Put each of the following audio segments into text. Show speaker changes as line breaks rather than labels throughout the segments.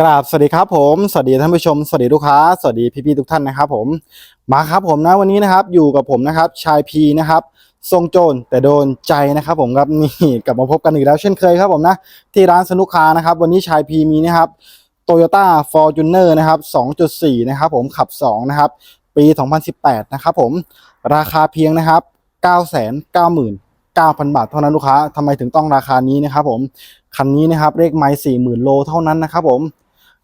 กราบสวัสดีครับผมสวัสดีท่านผู้ชมสวัสดีลูกค้าสวัสดีพี่ๆทุกท่านนะครับผมมาครับผมนะวันนี้นะครับอยู่กับผมนะครับชายพีนะครับทรงโจรแต่โดนใจนะครับผมครับนี่กลับมาพบกันอีกแล้วเช่นเคยครับผมนะที่ร้านสนุกค้านะครับวันนี้ชายพีมีนะครับโตโยต้าฟอร์จูเนอร์นะครับ2.4 นะครับผมขับ 2 นะครับ ปี 2018 นะครับผมราคาเพียงนะครับ 999,000 บาทเท่านั้นลูกค้าทำไมถึงต้องราคานี้นะครับผมคันนี้นะครับเลขไมล์40,000 โลเท่านั้นนะครับผม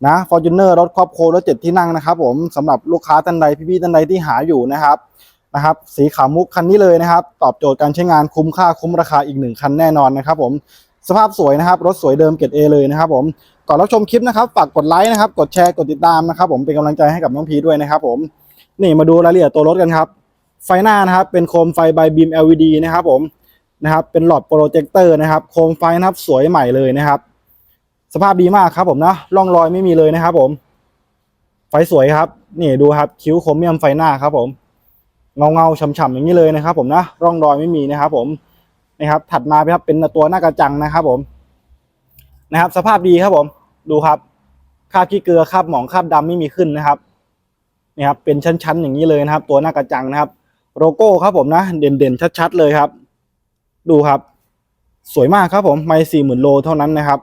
นะฟอร์จูเนอร์รถครอบครัวรถเจ็ดที่นั่งนะครับ ผมสำหรับลูกค้าท่านใดพี่ๆท่านใดที่หาอยู่นะครับนะครับสีขาวมุกคันนี้เลยนะครับ ตอบโจทย์การใช้งานคุ้มค่าคุ้มราคาอีกหนึ่งคันแน่นอนนะครับ ผมสภาพสวยนะครับ รถสวยเดิมเกรดเอเลยนะครับ ผมก่อนรับชมคลิปนะครับฝากกดไลค์นะครับ กดแชร์กดติดตามนะครับ ผมเป็นกำลังใจให้กับน้องพีด้วยนะครับ ผมนี่มาดูรายละเอียดตัวรถกันครับ ไฟหน้านะครับ เป็นโคมไฟไบบีม LED นะครับ ผมนะครับเป็นหลอดโปรเจคเตอร์นะครับ โคมไฟนะครับสวยใหม่เลยนะครับ สภาพดีมากครับผมนะร่องรอยไม่มีเลยนะครับ ผม ไฟสวยครับ นี่ดูครับคิ้วโครเมียมไฟหน้าครับ ผม เงาเงาฉ่ำๆอย่างนี้เลยนะครับ ผมนะร่องรอยไม่มีนะครับ ผมนะครับ ถัดมาครับเป็นตัวหน้ากระจังนะครับ ผม นะครับ สภาพดีครับผม ดูครับคราบขี้เกลือคราบหมองคราบดำไม่มีขึ้นนะครับนี่ครับเป็นชั้นๆอย่างนี้เลยนะครับ ตัวหน้ากระจังนะครับ โลโก้ครับผมนะ เด่นๆชัดๆเลยครับ ดูครับ สวยมากครับผมไม่สี่หมื่นโลเท่านั้นนะครับ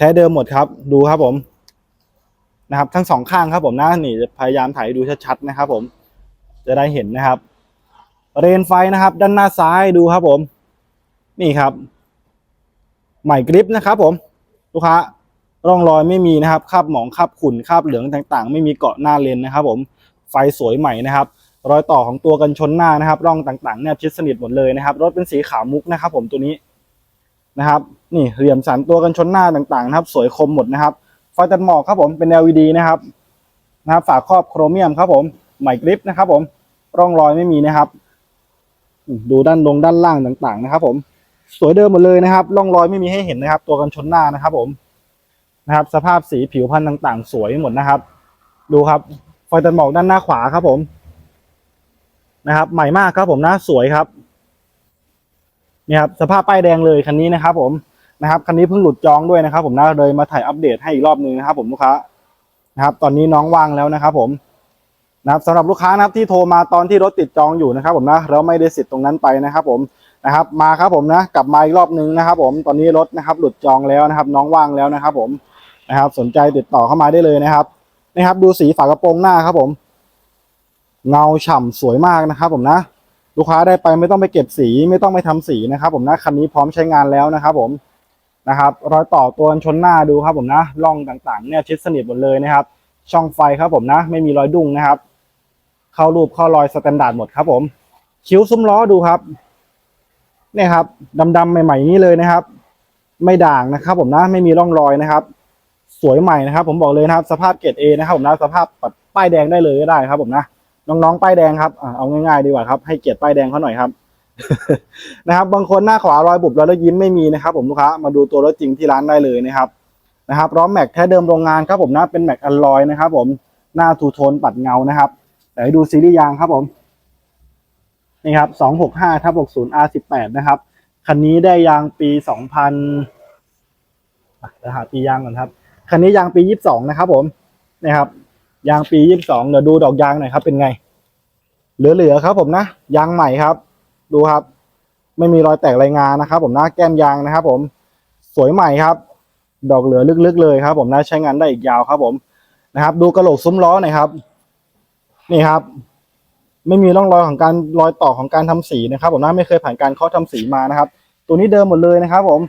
แท้เดิมหมดครับ ดูครับผมนะครับ ทั้งสองข้างครับผมนะนี่จะพยายามถ่ายดูชัดๆนะครับ ผม จะได้เห็นนะครับ เรนไฟนะครับ ด้านหน้าซ้ายดูครับผม นี่ครับ ใหม่กริปนะครับ ผม ลูกค้าร่องรอยไม่มีนะครับคราบหมองคราบขุ่นคราบเหลืองต่าง ๆ ไม่มีเกาะหน้าเลนนะครับ ผมไฟสวยใหม่นะครับ รอยต่อของตัวกันชนหน้านะครับ ร่องต่างๆเนี่ยชิดสนิทหมดเลยนะครับ รถเป็นสีขาวมุกนะครับ ผมตัวนี้ นะครับนี่เหลี่ยมสันตัวกันชนหน้าต่างๆนะครับ สวยคมหมดนะครับไฟตัดหมอกครับผมเป็น LED นะครับนะครับฝาครอบโครเมียมครับผมใหม่กริปนะครับผมร่องรอยไม่มีนะครับดูด้านลงด้านล่างต่างๆนะครับ ผม สวยเดิมหมดเลยนะครับ ร่องรอยไม่มีให้เห็นนะครับ ตัวกันชนหน้านะครับ ผมนะครับ สภาพสีผิวพันธ์ต่างๆ สวยหมดนะครับ ดูครับไฟตัดหมอกด้านหน้าขวาครับผมนะครับ ใหม่มากครับผมนะสวยครับ นี่ยครับสภาพป้ายแดงเลยคันนี้นะครับ ผมนะครับคันนี้เพิ่งหลุดจองด้วยนะครับ ผมนะเลยมาถ่ายอัปเดตให้อีกรอบหนึงนะครับ ผมลูกค้านะครับ ตอนนี้น้องว่างแล้วนะครับ ผมนะครับสำหรับลูกค้านะครับที่โทรมาตอนที่รถติดจองอยู่นะครับ ผมนะแล้วไม่ได้สิทธิ์ตรงนั้นไปนะครับ ผมนะครับ มาครับผมนะกลับมาอีกรอบหนึงนะครับ ผมตอนนี้รถนะครับ หลุดจองแล้วนะครับ น้องว่างแล้วนะครับ ผมนะครับ สนใจติดต่อเข้ามาได้เลยนะครับนะครับ ดูสีฝากระโปรงหน้าครับ ผม เงาฉ่ำสวยมากนะครับ ผมนะ ลูกค้าได้ไปไม่ต้องไปเก็บสีไม่ต้องไปทำสีนะครับ ผมนะคันนี้พร้อมใช้งานแล้วนะครับ ผมนะครับ รอยต่อตัวชนหน้าดูครับ ผมนะร่องต่างๆ เนี่ยชิดสนิทหมดเลยนะครับ ช่องไฟครับผมนะ ไม่มีรอยดุ้งนะครับ เข้ารูปเข้ารอยสแตนดาร์ดหมดครับ ผม คิ้วซุ้มล้อดูครับเนี่ยครับดำๆใหม่ๆนี้เลยนะครับ ไม่ด่างนะครับ ผมนะไม่มีร่องรอยนะครับ สวยใหม่นะครับ ผมบอกเลยนะครับ สภาพเกรดเอนะครับ ผมนะสภาพป้ายแดงได้เลยก็ได้ครับ ผมนะ น้องๆป้ายแดงครับเอาง่ายๆดีกว่าครับให้เกียรติป้ายแดงเขาหน่อยครับนะครับ บางคนหน้าขวารอยบุบแล้วยิ้มไม่มีนะครับ ผมลูกค้ามาดูตัวรถจริงที่ร้านได้เลยนะครับนะครับล้อแม็กแท้เดิมโรงงานครับผมนะเป็นแม็กอลลอยนะครับ ผมหน้าทูโทนปัดเงานะครับแต่ให้ดูซีรีส์ยางครับผมนี่ครับสองหกห้าทับหกศูนย์ R สิบแปดนะครับคันนี้ได้ยางปีสองพันเดี๋ยวหาปียางก่อนครับคันนี้ยางปียี่สิบสองนะครับ ผมนะครับ ยางปียี่สิบสองเดี๋ยวดูดอกยางหน่อยครับ เป็นไง เหลือๆครับ ผมนะยางใหม่ครับ ดูครับ ไม่มีรอยแตกรายงานนะครับ ผมนะแก้มยางนะครับ ผมสวยใหม่ครับ ดอกเหลือลึกๆเลยครับ ผมนะใช้งานได้อีกยาวครับ ผมนะครับ ดูกระโหลกซุ้มล้อหน่อยครับ นี่ครับ ไม่มีร่องรอยของการรอยต่อของการทำสีนะครับ ผมนะไม่เคยผ่านการเคาะทำสีมานะครับ ตัวนี้เดิมหมดเลยนะครับ ผม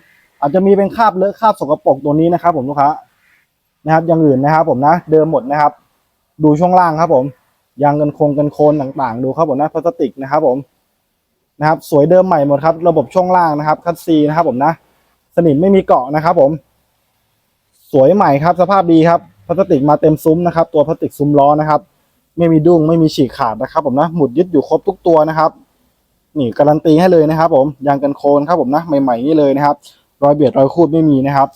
อาจจะมีเป็นคราบเลอะคราบสกปรกตัวนี้นะครับ ผมลูกค้านะครับ อย่างอื่นนะครับ ผมนะ เดิมหมดนะครับ ดูช่วงล่างครับผมยางกันโคงกันโคนต่างๆ ดูครับผมนะพลาสติกนะครับผมนะครับสวยเดิมใหม่หมดครับ ระบบช่วงล่างนะครับคัดซีนะครับผมนะสนิมไม่มีเกาะนะครับผม สวยใหม่ครับ สภาพดีครับพลาสติกมาเต็มซุ้มนะครับ ตัวพลาสติกซุ้มล้อนะครับ ไม่มีดุ้งไม่มีฉีกขาดนะครับ ผมนะหมุดยึดอยู่ครบทุกตัวนะครับนี่การันตีให้เลยนะครับ ผมยางกันโคนครับผมนะใหม่ๆนี่เลยนะครับ รอยเบียดรอยคูดไม่มีนะครับ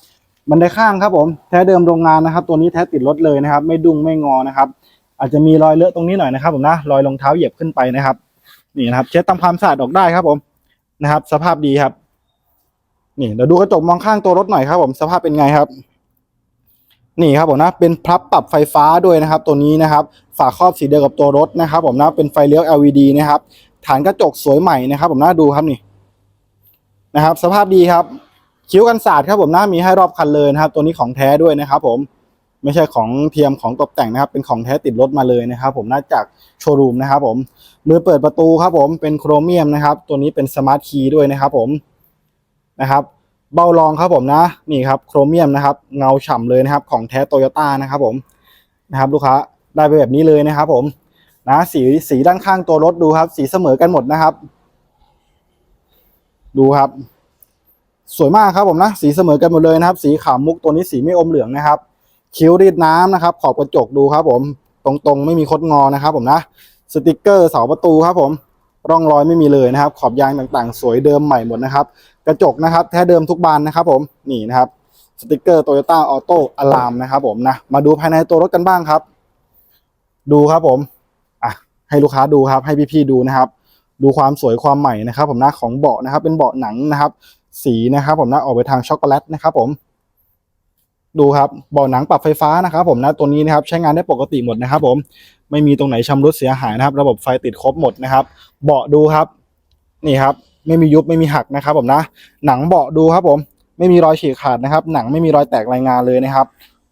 บันไดข้างครับผมแท้เดิมโรงงานนะครับ ตัวนี้แท้ติดรถเลยนะครับ ไม่ดุ้งไม่งอนะครับ อาจจะมีรอยเลอะตรงนี้หน่อยนะครับ ผมนะรอยรองเท้าเหยียบขึ้นไปนะครับ นี่นะครับ เช็ดทำความสะอาดออกได้ครับผมนะครับ สภาพดีครับ นี่เดี๋ยวดูกระจกมองข้างตัวรถหน่อยครับ ผมสภาพเป็นไงครับ นี่ครับผมนะ เป็นพลับปรับไฟฟ้าด้วยนะครับ ตัวนี้นะครับ ฝาครอบสีเดียวกับตัวรถนะครับ ผมนะเป็นไฟเลี้ยว LED นะครับ ฐานกระจกสวยใหม่นะครับ ผมนะดูครับนี่นะครับ สภาพดีครับ คิ้วกันศาสตร์ครับผมนะมีให้รอบคันเลยนะครับ ตัวนี้ของแท้ด้วยนะครับ ผมไม่ใช่ของเทียมของตกแต่งนะครับ เป็นของแท้ติดรถมาเลยนะครับ ผมน่าจากโชว์รูมนะครับ ผมมือเปิดประตูครับ ผมเป็นโครเมียมนะครับ ตัวนี้เป็นสมาร์ทคีย์ด้วยนะครับ ผมนะครับเบารองครับผมนะนี่ครับโครเมียมนะครับ เงาฉ่ำเลยนะครับ ของแท้โตโยต้านะครับ ผมนะครับ ลูกค้าได้ไปแบบนี้เลยนะครับ ผมนะสีสีด้านข้างตัวรถดูครับ สีเสมอกันหมดนะครับ ดูครับ สวยมากครับผมนะ สีเสมอกันหมดเลยนะครับ สีขาวมุกตัวนี้สีไม่อมเหลืองนะครับ คิ้วรีดน้ำนะครับ ขอบกระจกดูครับ ผมตรงๆ ไม่มีคดงอนะครับ ผมนะ สติกเกอร์เสาประตูครับ ผมร่องรอยไม่มีเลยนะครับ ขอบยางต่างๆ สวยเดิมใหม่หมดนะครับ กระจกนะครับ แท้เดิมทุกบานนะครับ ผมนี่นะครับสติกเกอร์โตโยต้าออโต้อะลามนะครับ ผมนะมาดูภายในตัวรถกันบ้างครับ ดูครับผมอะให้ลูกค้าดูครับ ให้พี่ๆดูนะครับ ดูความสวยความใหม่นะครับ ผมนะของเบาะนะครับ เป็นเบาะหนังนะครับ สีนะครับผมนะออกไปทางช็อกโกแลตนะครับผมดูครับเบาะหนังปรับไฟฟ้านะครับผมนะตัวนี้นะครับใช้งานได้ปกติหมดนะครับ ผมไม่มีตรงไหนชำรุดเสียหายนะครับ ระบบไฟติดครบหมดนะครับ เบาะดูครับ นี่ครับ ไม่มียุบไม่มีหักนะครับ ผมนะ หนังเบาะดูครับ ผม ไม่มีรอยฉีกขาดนะครับ หนังไม่มีรอยแตกรายงานเลยนะครับ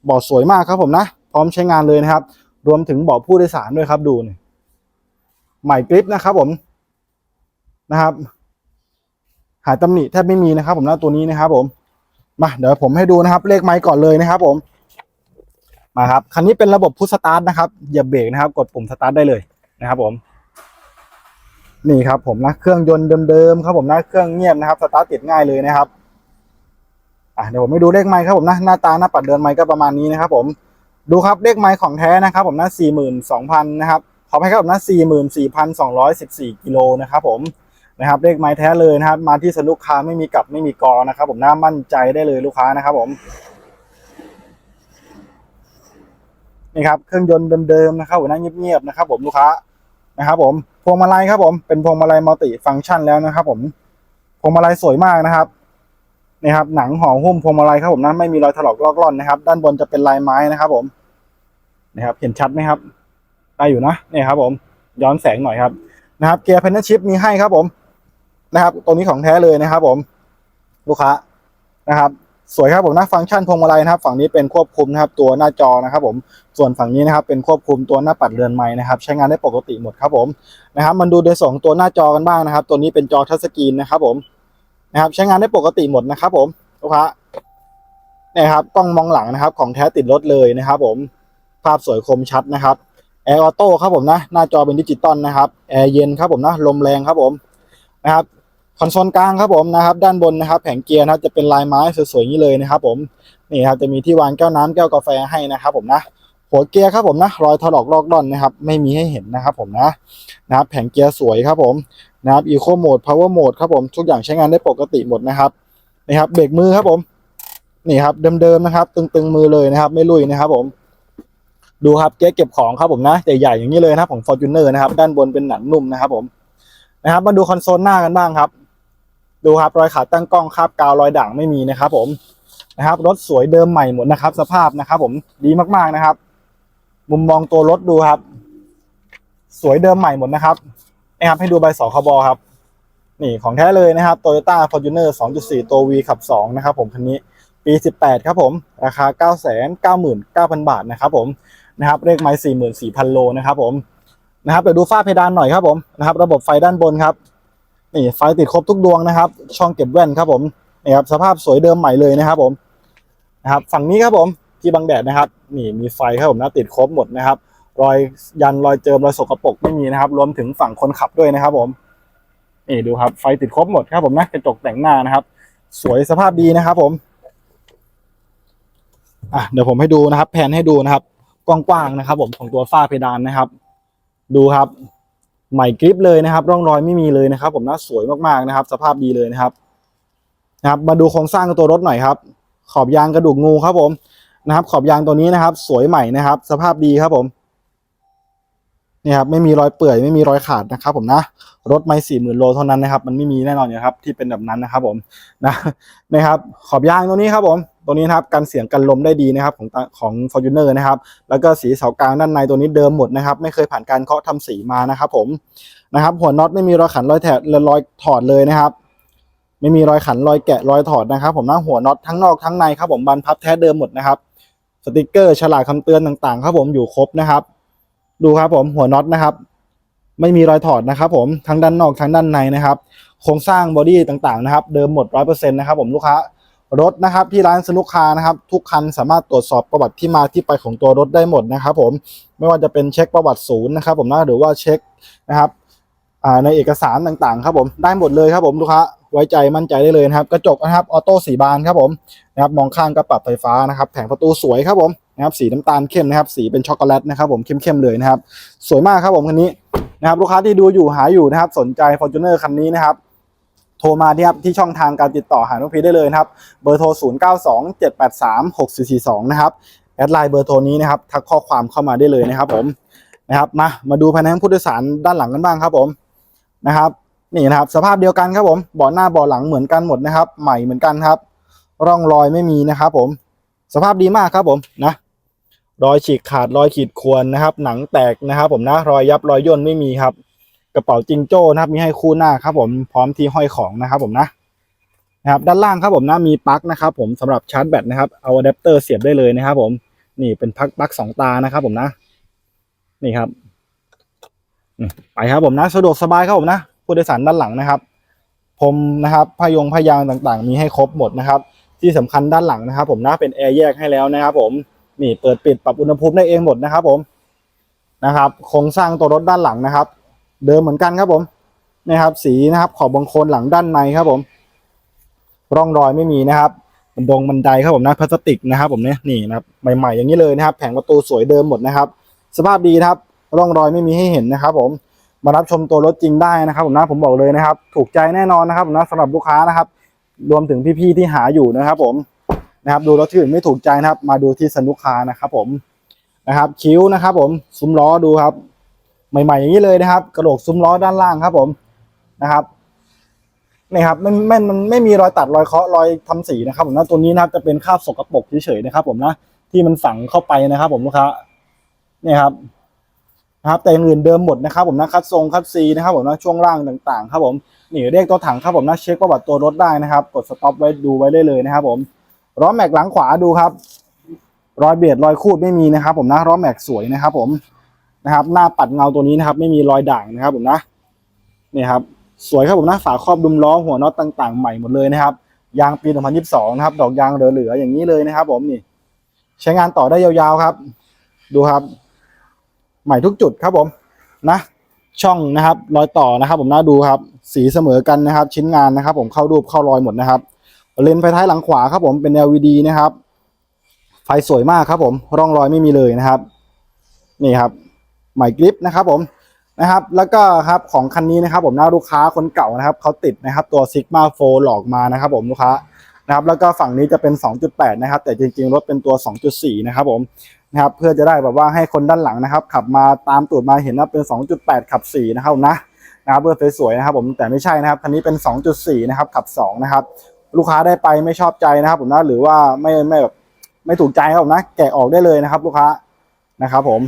เบาะสวยมากครับผมนะ พร้อมใช้งานเลยนะครับ รวมถึงเบาะผู้โดยสารด้วยครับดูนี่ใหม่กริปนะครับ ผมนะครับ หายตำหนิแทบไม่มีนะครับ ผมนะตัวนี้นะครับ ผมมาเดี๋ยวผมให้ดูนะครับ เลขไมค์ก่อนเลยนะครับ ผมมาครับคันนี้เป็นระบบพุชสตาร์ทนะครับเหยียบเบรกนะครับ กดปุ่มสตาร์ทได้เลยนะครับ ผม นี่ครับ ผมนะเครื่องยนต์เดิมๆครับ ผมนะเครื่องเงียบนะครับสตาร์ทติดง่ายเลยนะครับอะเดี๋ยวผมให้ดูเลขไมค์ครับผมนะหน้าตาหน้าปัดเดินไมค์ก็ประมาณนี้นะครับ ผมดูครับเลขไมค์ของแท้นะครับ ผมนะสี่หมื่นสองพันนะครับขอให้ครับผมนะสี่หมื่นสี่พันสองร้อยสิบสี่กิโลนะครับ ผม นะครับเลขไม้แท้เลยนะครับมาที่สนุกค้าไม่มีกลับไม่มีกอนะครับ ผมน่ามั่นใจได้เลยลูกค้านะครับ ผมนี่ครับเครื่องยนต์เดิมๆนะครับหัวหน้าเงียบๆนะครับ ผมลูกค้านะครับ ผมพวงมาลัยครับ ผมเป็นพวงมาลัยมัลติฟังก์ชันแล้วนะครับ ผมพวงมาลัยสวยมากนะครับนี่ครับหนังห่อหุ้มพวงมาลัยครับผมนะไม่มีรอยถลอกลอกล่อนนะครับ ด้านบนจะเป็นลายไม้นะครับ ผมนะครับ เห็นชัดไหมครับได้อยู่นะนี่ครับ ผมย้อนแสงหน่อยครับนะครับเกียร์เพนชิพมีให้ครับผม นะครับ ตรงนี้ของแท้เลยนะครับ ผมลูกค้านะครับ สวยครับผมนะฟังก์ชันพวงมาลัยนะครับ ฝั่งนี้เป็นควบคุมนะครับ ตัวหน้าจอนะครับ ผมส่วนฝั่งนี้นะครับ เป็นควบคุมตัวหน้าปัดเรือนไม้นะครับ ใช้งานได้ปกติหมดครับผมนะครับ มันดูโดยสองตัวหน้าจอกันบ้างนะครับ ตัวนี้เป็นจอทัชสกรีนนะครับ ผมนะครับ ใช้งานได้ปกติหมดนะครับ ผมลูกค้าเนี่ยครับกล้องมองหลังนะครับ ของแท้ติดรถเลยนะครับ ผมภาพสวยคมชัดนะครับแอร์ออโต้ครับผมนะ หน้าจอเป็นดิจิตอลนะครับแอร์เย็นครับผมนะลมแรงครับผมนะครับ คอนโซลกลางครับผมนะครับ ด้านบนนะครับ แผงเกียร์นะครับจะเป็นลายไม้สวยๆอย่างนี้เลยนะครับ ผมนี่ครับจะมีที่วางแก้วน้ำแก้วกาแฟให้นะครับผมนะหัวเกียร์ครับผมนะรอยถลอกลอกล่อนนะครับ ไม่มีให้เห็นนะครับผมนะนะครับ แผงเกียร์สวยครับผมนะครับอีโคโหมดพาวเวอร์โหมดครับผมทุกอย่างใช้งานได้ปกติหมดนะครับนี่ครับเบรกมือครับผมนี่ครับเดิมๆนะครับ ตึงๆมือเลยนะครับ ไม่ลุยนะครับผม ดูครับเก๊เก็บของครับผมนะใหญ่ๆอย่างนี้เลยนะครับของ Fortuner นะครับ ด้านบนเป็นหนังนุ่มนะครับผมนะครับ มาดูคอนโซลหน้ากันบ้างครับ ดูครับรอยขาตั้งกล้องคาบกาวรอยด่างไม่มีนะครับ ผมนะครับ รถสวยเดิมใหม่หมดนะครับ สภาพนะครับ ผมดีมากๆนะครับ มุมมองตัวรถดูครับ สวยเดิมใหม่หมดนะครับนะครับให้ดูใบสคบครับ นี่ของแท้เลยนะครับ Toyota Fortuner 2.4ตัว V ขับ2นะครับ ผมคันนี้ปี18ครับผม ราคา999,000บาทนะครับผมนะครับเลขไม้44,000โลนะครับ ผมนะครับเดี๋ยวดูฝ้าเพดานหน่อยครับผมนะครับ ระบบไฟด้านบนครับ นี่ไฟติดครบทุกดวงนะครับ ช่องเก็บแว่นครับผมนี่ครับสภาพสวยเดิมใหม่เลยนะครับ ผมนะครับฝั่งนี้ครับผมที่บังแดดนะครับ นี่มีไฟครับผมนะติดครบหมดนะครับ รอยยันรอยเจิมรอยสกปรกไม่มีนะครับ รวมถึงฝั่งคนขับด้วยนะครับผมนี่ดูครับไฟติดครบหมดครับผมนะกระจกแต่งหน้านะครับ สวยสภาพดีนะครับ ผมอะเดี๋ยวผมให้ดูนะครับ แผนให้ดูนะครับ กว้างๆนะครับ ผมของตัวฝ้าเพดานนะครับ ดูครับ ใหม่กริปเลยนะครับ ร่องรอยไม่มีเลยนะครับ ผมน่าสวยมากๆนะครับ สภาพดีเลยนะครับนะครับ มาดูโครงสร้างตัวรถหน่อยครับ ขอบยางกระดูกงูครับผมนะครับ ขอบยางตัวนี้นะครับ สวยใหม่นะครับ สภาพดีครับผมนี่ครับไม่มีรอยเปื่อยไม่มีรอยขาดนะครับ ผมนะรถไม่สี่หมื่นโลเท่านั้นนะครับ มันไม่มีแน่นอนอยู่ครับ ที่เป็นแบบนั้นนะครับ ผมนะนะครับ ขอบยางตัวนี้ครับผม ตัวนี้นะครับกันเสียงกันลมได้ดีนะครับของตาของ f o r t u n e r นะครับ แล้วก็สีเสากลางด้านในตัวนี้เดิมหมดนะครับ ไม่เคยผ่านการเคาะทำสีมานะครับ ผมนะครับ หัวน็อตไม่มีรอยขันรอยแถบรอยถอดเลยนะครับไม่มีรอยขันรอยแกะรอยถอดนะครับ ผมนะหัวน็อตทั้งนอกทั้งในครับผมบันพับแท้เดิมหมดนะครับ สติกเกอร์ฉลากคำเตือนต่างๆ ครับผมอยู่ครบนะครับ ดูครับผมหัวน็อตนะครับ ไม่มีรอยถอดนะครับ ผมทั้งด้านนอกทั้งด้านในนะครับ โครงสร้างบอดี้ต่างๆนะครับ เดิมหมดร้อยเปอร์เซ็นต์นะครับ ผมลูกค้า รถนะครับที่ร้านสนุกคานะครับ ทุกคันสามารถตรวจสอบประวัติที่มาที่ไปของตัวรถได้หมดนะครับ ผมไม่ว่าจะเป็นเช็คประวัติศูนย์นะครับ ผมนะหรือว่าเช็คนะครับในเอกสารต่างๆ ครับผมได้หมดเลยครับผมลูกค้าไว้ใจมั่นใจได้เลยนะครับ กระจกนะครับออโต้สีบานครับผมนะครับมองข้างก็ปรับไฟฟ้านะครับ แผงประตูสวยครับผมนะครับสีน้ำตาลเข้มนะครับ สีเป็นช็อกโกแลตนะครับ ผมเข้มๆเลยนะครับ สวยมากครับผมคันนี้นะครับ ลูกค้าที่ดูอยู่หาอยู่นะครับ สนใจ Fortuner คันนี้นะครับ โทรมาที่ครับที่ช่องทางการติดต่อหาน้องพีได้เลยนะครับ เบอร์โทร 0 9 2 7 8 3 6 4 4 2 นะครับ แอดไลน์เบอร์โทรนี้นะครับ ทักข้อความเข้ามาได้เลยนะครับผมนะครับมามาดูภายในห้องผู้โดยสารด้านหลังกันบ้างครับผมนะครับนี่นะครับสภาพเดียวกันครับผมเบาะหน้าเบาะหลังเหมือนกันหมดนะครับ ใหม่เหมือนกันครับ ร่องรอยไม่มีนะครับผมสภาพดีมากครับผมนะรอยฉีกขาดรอยขีดข่วนนะครับ หนังแตกนะครับ ผมนะรอยยับรอยย่นไม่มีครับ กระเป๋าจิงโจ้นะครับ มีให้คู่หน้าครับ ผมพร้อมที่ห้อยของนะครับ ผมนะนะครับด้านล่างครับผมนะมีปลั๊กนะครับ ผมสำหรับชาร์จแบตนะครับเอาอะแดปเตอร์เสียบได้เลยนะครับ ผมนี่เป็นปลั๊กปลั๊กสองตานะครับผมนะ นี่ครับไปครับผมนะ สะดวกสบายครับผมนะผู้โดยสารด้านหลังนะครับผมนะครับพยงพยางต่างๆ มีให้ครบหมดนะครับ ที่สำคัญด้านหลังนะครับ ผมนะเป็นแอร์แยกให้แล้วนะครับ ผมนี่เปิดปิดปรับอุณหภูมิได้เองหมดนะครับ ผมนะครับโครงสร้างตัวรถด้านหลังนะครับ เดิมเหมือนกันครับผมนะครับสีนะครับขอบบางโคนหลังด้านในครับผม ร่องรอยไม่มีนะครับบันดงบันไดครับผมนะพลาสติกนะครับ ผมเนี่ยนี่นะครับใหม่ๆอย่างนี้เลยนะครับ แผงประตูสวยเดิมหมดนะครับ สภาพดีนะครับ ร่องรอยไม่มีให้เห็นนะครับ ผมมารับชมตัวรถจริงได้นะครับ ผมนะผมบอกเลยนะครับ ถูกใจแน่นอนนะครับผมนะสำหรับลูกค้านะครับ รวมถึงพี่ๆที่หาอยู่นะครับ ผมนะครับดูรถที่อื่นไม่ถูกใจนะครับ มาดูที่สนุกคานะครับ ผมนะครับ คิ้วนะครับ ผมซุ้มล้อดูครับ ใหม่ ๆ อย่างนี้เลยนะครับกระโหลกซุ้มล้อด้านล่างครับผมนะครับนี่ครับมันไม่มันไม่มีรอยตัดรอยเคาะรอยทำสีนะครับผมนะตัวนี้นะครับจะเป็นคราบสกปรกเฉยๆนะครับ ผมนะที่มันฝังเข้าไปนะครับ ผมลูกค้านี่ครับนะครับ แต่อย่างอื่นเดิมหมดนะครับ ผมนะคัดทรงคัดซีนะครับ ผมนะช่วงล่างต่างๆ ครับผมนี่เรียกตัวถังครับผมนะเช็คประวัติตัวรถได้นะครับ กดสต็อปไว้ดูไว้ได้เลยนะครับ ผมล้อแม็กหลังขวาดูครับ รอยเบียดรอยคูดไม่มีนะครับ ผมนะล้อแม็กสวยนะครับ ผม นะครับ หน้าปัดเงาตัวนี้นะครับ ไม่มีรอยด่างนะครับผมนะนี่ครับ สวยครับผมนะฝาครอบดุมล้อหัวน็อตต่างๆใหม่หมดเลยนะครับยางปี 2022 นะครับ ดอกยางเหลือๆอย่างนี้เลยนะครับ ผมนี่ ใช้งานต่อได้ยาวๆครับ ดูครับ ใหม่ทุกจุดครับผมนะ ช่องนะครับ รอยต่อนะครับ ผมนะดูครับ สีเสมอกันนะครับ ชิ้นงานนะครับ ผมเข้ารูปเข้ารอยหมดนะครับ เลนส์ไฟท้ายหลังขวาครับ ผมเป็น LED นะครับ ไฟสวยมากครับ ผม ร่องรอยไม่มีเลยนะครับ นี่ครับ ใหม่กริปนะครับผมนะครับแล้วก็ครับของคันนี้นะครับผมนะลูกค้าคนเก่านะครับเขาติดนะครับตัว Sigma 4หลอกมานะครับผมลูกค้านะครับแล้วก็ฝั่งนี้จะเป็น 2.8 นะครับ แต่จริงๆรถเป็นตัว 2.4 นะครับผมนะครับเพื่อจะได้แบบว่าให้คนด้านหลังนะครับ ขับมาตามตูดมาเห็นว่าเป็น 2.8 ขับ 4 นะครับผมนะนะครับเพื่อสวยๆนะครับผมแต่ไม่ใช่นะครับคันนี้เป็น 2.4 นะครับขับ 2 นะครับ ลูกค้าได้ไปไม่ชอบใจนะครับผมนะหรือว่าไม่ไม่แบบไม่ถูกใจครับผมนะแกะออกได้เลยนะครับ ลูกค้านะครับผม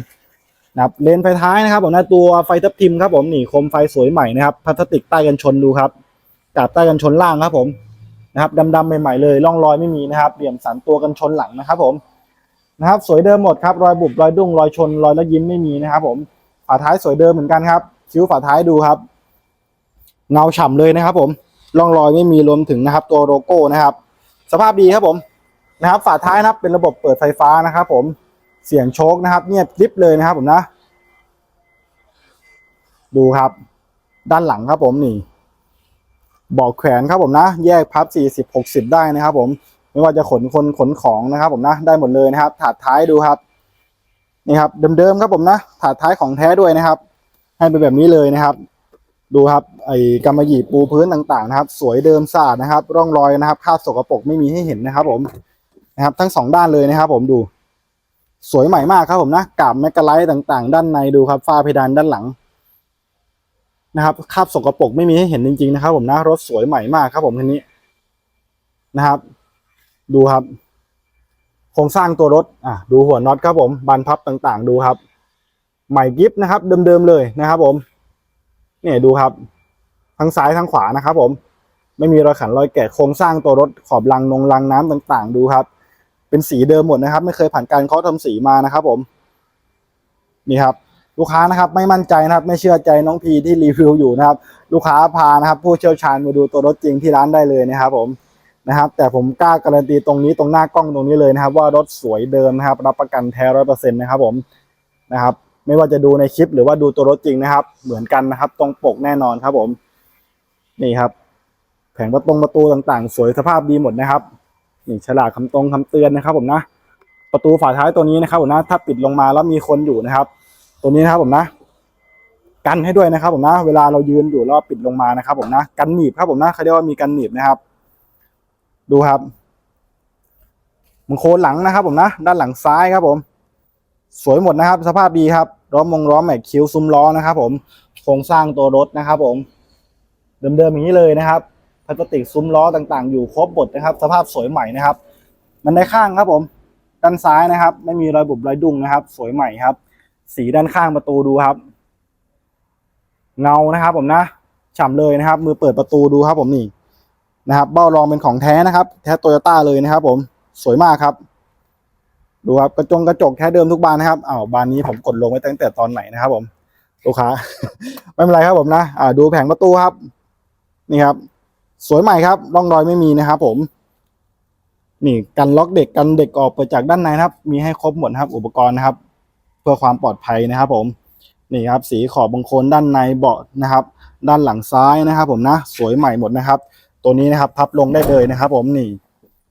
นะครับเลนไฟท้ายนะครับผมนะตัวไฟทับทิมครับผมนี่โคมไฟสวยใหม่นะครับพลาสติกใต้กันชนดูครับกาบใต้กันชนล่างครับผมนะครับดำๆใหม่ๆเลยร่องรอยไม่มีนะครับเหลี่ยมสันตัวกันชนหลังนะครับผมนะครับสวยเดิมหมดครับรอยบุบรอยดุ้งรอยชนรอยละยิ้มไม่มีนะครับผมฝาท้ายสวยเดิมเหมือนกันครับคิ้วฝาท้ายดูครับ เงาฉ่ำเลยนะครับ ผมร่องรอยไม่มีรวมถึงนะครับ ตัวโลโก้นะครับ สภาพดีครับผมนะครับ ฝาท้ายนะครับเป็นระบบเปิดไฟฟ้านะครับ ผม เสียงโชคนะครับ เงียบกริบเลยนะครับผมนะ ดูครับ ด้านหลังครับผมนี่บอกแขวนครับผมนะ แยกพับสี่สิบหกสิบได้นะครับ ผมไม่ว่าจะขนคนขนของนะครับ ผมนะได้หมดเลยนะครับ ถาดท้ายดูครับนี่ครับเดิมๆครับผมนะถาดท้ายของแท้ด้วยนะครับ ให้เป็นแบบนี้เลยนะครับ ดูครับไอ้กำมะหยี่ปูพื้นต่างๆนะครับ สวยเดิมสะอาดนะครับ ร่องรอยนะครับคราบสกปรกไม่มีให้เห็นนะครับ ผมนะครับ ทั้งสองด้านเลยนะครับ ผมดู สวยใหม่มากครับผมนะกาบแมกกาไลท์ต่างๆ ด้านในดูครับฝ้าเพดานด้านหลังนะครับคราบสกปรกไม่มีให้เห็นจริงๆนะครับ ผมนะรถสวยใหม่มากครับผมคันนี้นะครับ ดูครับโครงสร้างตัวรถอะดูหัวน็อตครับผมบานพับต่างๆ ดูครับ ใหม่กิฟนะครับ เดิมๆเลยนะครับ ผมเนี่ยดูครับ ทั้งซ้ายทั้งขวานะครับ ผม ไม่มีรอยขันรอยแกะโครงสร้างตัวรถขอบรางนงรางน้ำต่าง ๆ ดูครับ เป็นสีเดิมหมดนะครับ ไม่เคยผ่านการเคาะทำสีมานะครับผมนี่ครับ ลูกค้านะครับ ไม่มั่นใจนะครับ ไม่เชื่อใจน้องพีที่รีวิวอยู่นะครับ ลูกค้าพานะครับ ผู้เชี่ยวชาญมาดูตัวรถจริงที่ร้านได้เลยนะครับ ผมนะครับ แต่ผมกล้าการันตีตรงนี้ตรงหน้ากล้องตรงนี้เลยนะครับ ว่ารถสวยเดิมนะครับ รับประกันแท้ร้อยเปอร์เซ็นต์นะครับ ผมนะครับ ไม่ว่าจะดูในคลิปหรือว่าดูตัวรถจริงนะครับ เหมือนกันนะครับ ตรงปกแน่นอนครับ ผม นี่ครับ แผงประตงประตูต่างๆ สวยสภาพดีหมดนะครับ นี่ฉลากคำตรงคำเตือนนะครับ ผมนะ ประตูฝาท้ายตัวนี้นะครับผมนะ ถ้าปิดลงมาแล้วมีคนอยู่นะครับ ตัวนี้นะครับผมนะ กันให้ด้วยนะครับ ผมนะ เวลาเรายืนอยู่แล้วปิดลงมานะครับ ผมนะ กันหนีบครับผมนะเขาเรียกว่ามีกันหนีบนะครับ ดูครับมังโคนหลังนะครับ ผมนะ ด้านหลังซ้ายครับผม สวยหมดนะครับ สภาพดีครับล้อมวงล้อแม็กคิ้วซุ้มล้อนะครับ ผมโครงสร้างตัวรถนะครับ ผม เดิมๆอย่างนี้เลยนะครับ พลาสติกซุ้มล้อต่างๆ อยู่ครบหมดนะครับ สภาพสวยใหม่นะครับ มันได้ข้างครับผมด้านซ้ายนะครับ ไม่มีรอยบุบรอยดุ้งนะครับ สวยใหม่ครับ สีด้านข้างประตูดูครับ เงานะครับ ผมนะฉ่ำเลยนะครับ มือเปิดประตูดูครับ ผมนี่นะครับ เบ้ารองเป็นของแท้นะครับ แท้โตโยต้าเลยนะครับ ผมสวยมากครับดูครับกระจงกระจกแท้เดิมทุกบานนะครับอ้าวบานนี้ผมกดลงไว้ตั้งแต่ตอนไหนนะครับ ผมลูกค้า ไม่เป็นไรครับผมนะอ่าดูแผงประตูครับ นี่ครับ สวยใหม่ครับร่องรอยไม่มีนะครับผม นี่กันล็อกเด็กกันเด็กออกเปิดจากด้านในนะครับ มีให้ครบหมดครับ อุปกรณ์นะครับ เพื่อความปลอดภัยนะครับ ผมนี่ครับ สีขอบบางโคนด้านในเบาะนะครับ ด้านหลังซ้ายนะครับ ผมนะสวยใหม่หมดนะครับ ตัวนี้นะครับ พับลงได้เลยนะครับ ผมนี่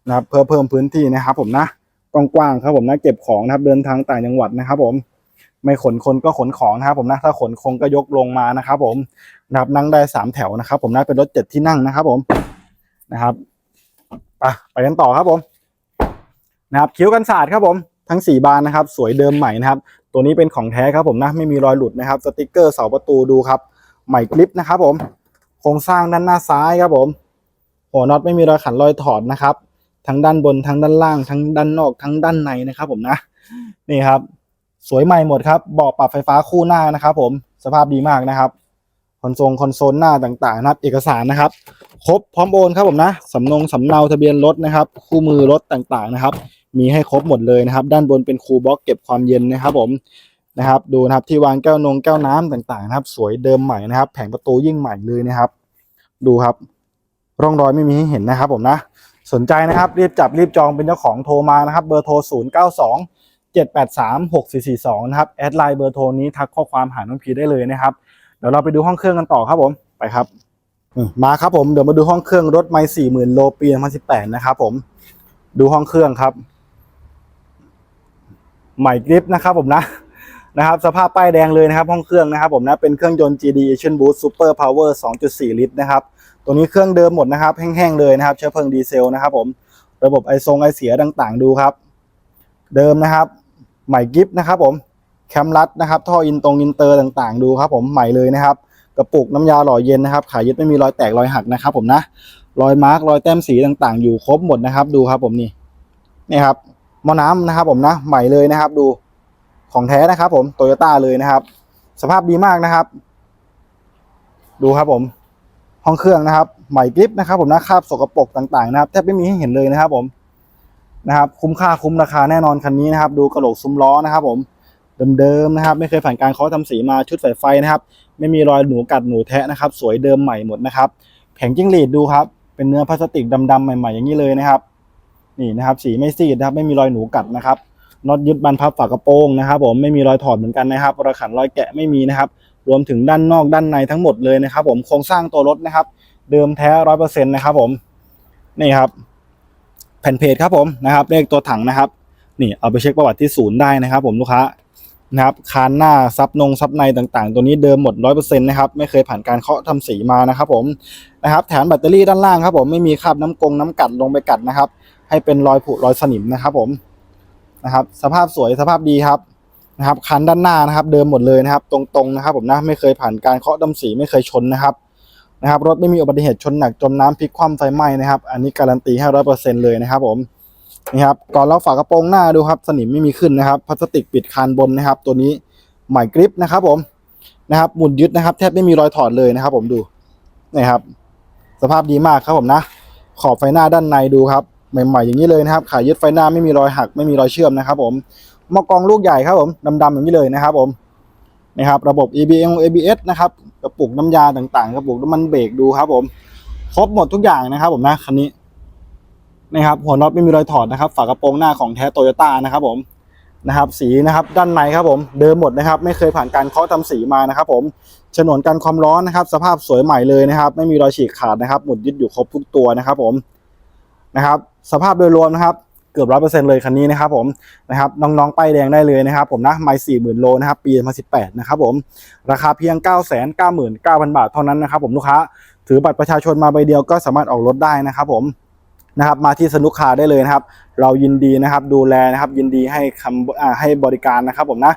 นะครับ เพื่อเพิ่มพื้นที่นะครับ ผมนะกว้างๆครับผมนะเก็บของนะครับ เดินทางต่างจังหวัดนะครับ ผม ไม่ขนคนก็ขนของนะครับผมนะถ้าขนคงก็ยกลงมานะครับ ผมนะครับนั่งได้สามแถวนะครับ ผมนะเป็นรถเจ็ดที่นั่งนะครับ ผมนะครับไปไปกันต่อครับผม นะครับคิ้วกันศาสตร์ครับผมทั้งสี่บานนะครับ สวยเดิมใหม่นะครับ ตัวนี้เป็นของแท้ครับผมนะไม่มีรอยหลุดนะครับ สติกเกอร์เสาประตูดูครับ ใหม่กริปนะครับ ผมโครงสร้างด้านหน้าซ้ายครับผม หัวน็อตไม่มีรอยขันรอยถอดนะครับ ทั้งด้านบนทั้งด้านล่าง ทั้งด้านนอกทั้งด้านในนะครับ ผมนะ นี่ครับ สวยใหม่หมดครับเบาะปรับไฟฟ้าคู่หน้านะครับผมสภาพดีมากนะครับคอนโซลคอนโซลหน้าต่างๆนะครับเอกสารนะครับ ครบพร้อมโอนครับผมนะสำนงสำเนาทะเบียนรถนะครับ คู่มือรถต่างๆนะครับ มีให้ครบหมดเลยนะครับ ด้านบนเป็นคูลบล็อกเก็บความเย็นนะครับผมนะครับ ดูนะครับที่วางแก้วนงแก้วน้ำต่างๆนะครับ สวยเดิมใหม่นะครับ แผงประตูยิ่งใหม่เลยนะครับ ดูครับ ร่องรอยไม่มีให้เห็นนะครับผมนะ สนใจนะครับรีบจับรีบจองเป็นเจ้าของโทรมานะครับ เบอร์โทร 0 9 2 7 8 3 6 4 4 2 นะครับ แอดไลน์เบอร์โทรนี้ทักข้อความหาน้องพีได้เลยนะครับ เดี๋ยวเราไปดูห้องเครื่องกันต่อครับผม ไปครับ มาครับผม เดี๋ยวมาดูห้องเครื่องรถไม่สี่หมื่นโลปี2018 นะครับผม ดูห้องเครื่องครับ ใหม่กริปนะครับผมนะนะครับสภาพป้ายแดงเลยนะครับห้องเครื่องนะครับผมนะเป็นเครื่องยนต์ GD Action Boost Super Power 2.4 ลิตรนะครับตัวนี้เครื่องเดิมหมดนะครับแห้งๆเลยนะครับเชื้อเพลิงดีเซลนะครับผมระบบไอซงไอเสียต่างๆดูครับ เดิมนะครับ ใหม่กิฟนะครับผมแคมรัดนะครับ ท่ออินตรงอินเตอร์ต่างๆ ดูครับผมใหม่เลยนะครับ กระปุกน้ำยาหล่อเย็นนะครับขายยึดไม่มีรอยแตกรอยหักนะครับผมนะรอยมาร์กรอยแต้มสีต่างๆ อยู่ครบหมดนะครับ ดูครับผมนี่นี่ครับมอน้ำนะครับผมนะใหม่เลยนะครับ ดูของแท้นะครับ ผมโตโยต้าเลยนะครับ สภาพดีมากนะครับ ดูครับผม ห้องเครื่องนะครับ ใหม่กริปนะครับ ผมนะคราบสกปรกต่างๆ นะครับแทบไม่มีให้เห็นเลยนะครับ ผม นะครับคุ้มค่าคุ้มราคาแน่นอนคันนี้นะครับ ดูกระโหลกซุ้มล้อนะครับผมเดิมๆนะครับ ไม่เคยผ่านการเคาะทำสีมาชุดสายไฟนะครับ ไม่มีรอยหนูกัดหนูแทะนะครับ สวยเดิมใหม่หมดนะครับแผงจิ้งหรีดดูครับ เป็นเนื้อพลาสติกดำๆใหม่ ๆ อย่างนี้เลยนะครับ นี่นะครับ สีไม่ซีดนะครับ ไม่มีรอยหนูกัดนะครับน็อตยึดบานพับฝากระโปรงนะครับ ผมไม่มีรอยถอดเหมือนกันนะครับรอยขันรอยแกะไม่มีนะครับ รวมถึงด้านนอกด้านในทั้งหมดเลยนะครับ ผมโครงสร้างตัวรถนะครับ เดิมแท้ร้อยเปอร์เซ็นต์นะครับ ผมนี่ครับ แผ่นเพจครับผมนะครับเลขตัวถังนะครับ นี่เอาไปเช็คประวัติที่ศูนย์ได้นะครับ ผมลูกค้านะครับคานหน้าซับนงซับในต่างๆ ตัวนี้เดิมหมดร้อยเปอร์เซ็นต์นะครับไม่เคยผ่านการเคาะทำสีมานะครับ ผมนะครับแถมแบตเตอรี่ด้านล่างครับผมไม่มีคราบน้ำกงน้ำกัดลงไปกัดนะครับ ให้เป็นรอยผุรอยสนิมนะครับ ผมนะครับ สภาพสวยสภาพดีครับนะครับคันด้านหน้านะครับ เดิมหมดเลยนะครับ ตรงๆนะครับ ผมนะไม่เคยผ่านการเคาะดำสีไม่เคยชนนะครับ นะครับรถไม่มีอุบัติเหตุชนหนักจมน้ำพลิกคว่ำไฟไหม้นะครับ อันนี้การันตีให้ร้อยเปอร์เซ็นต์เลยนะครับผมนี่ครับก่อนเราฝากระโปรงหน้าดูครับ สนิมไม่มีขึ้นนะครับพลาสติกปิดคานบนนะครับ ตัวนี้ใหม่กริปนะครับผมนะครับหมุนยึดนะครับ แทบไม่มีรอยถอดเลยนะครับ ผมดูนี่ครับ สภาพดีมากครับผมนะ ขอบไฟหน้าด้านในดูครับใหม่ ๆ อย่างนี้เลยนะครับขายึดไฟหน้าไม่มีรอยหักไม่มีรอยเชื่อมนะครับ ผมมอกองลูกใหญ่ครับผมดำๆอย่างนี้เลยนะครับ ผม นะครับระบบ EBM ABS นะครับกระปุกน้ำยาต่างๆกระปุกน้ำมันเบรกดูครับ ผมครบหมดทุกอย่างนะครับ ผมนะคันนี้นะครับหัวน็อตไม่มีรอยถอดนะครับ ฝากระโปรงหน้าของแท้โตโยต้านะครับผมนะครับสีนะครับด้านในครับผมเดิมหมดนะครับ ไม่เคยผ่านการเคาะทำสีมานะครับ ผมฉนวนกันความร้อนนะครับ สภาพสวยใหม่เลยนะครับ ไม่มีรอยฉีกขาดนะครับ หมุดยึดอยู่ครบทุกตัวนะครับ ผมนะครับ สภาพโดยรวมนะครับ เกือบร้อยเปอร์เซ็นต์เลยคันนี้นะครับผมนะครับน้องๆป้ายแดงได้เลยนะครับผมนะไม่สี่หมื่นโลนะครับปีมาสิบแปดนะครับผมราคาเพียงเก้าแสนเก้าหมื่นเก้าพันบาทเท่านั้นนะครับผมลูกค้าถือบัตรประชาชนมาใบเดียวก็สามารถออกรถได้นะครับผมนะครับมาที่สนุกคาได้เลยนะครับ เรายินดีนะครับดูแลนะครับยินดีให้คำให้บริการนะครับผมนะ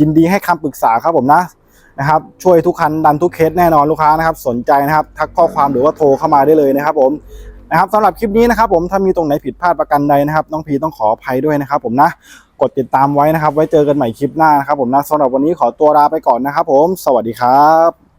ยินดีให้คำปรึกษาครับผมนะนะครับช่วยทุกคันดันทุกเคสแน่นอนลูกค้านะครับ สนใจนะครับ ทักข้อความหรือว่าโทรเข้ามาได้เลยนะครับผม นะครับสำหรับคลิปนี้นะครับผมถ้ามีตรงไหนผิดพลาดประกันใดนะครับน้องพีต้องขออภัยด้วยนะครับผมนะกดติดตามไว้นะครับ ไว้เจอกันใหม่คลิปหน้านะครับผมนะสำหรับวันนี้ขอตัวลาไปก่อนนะครับผม สวัสดีครับ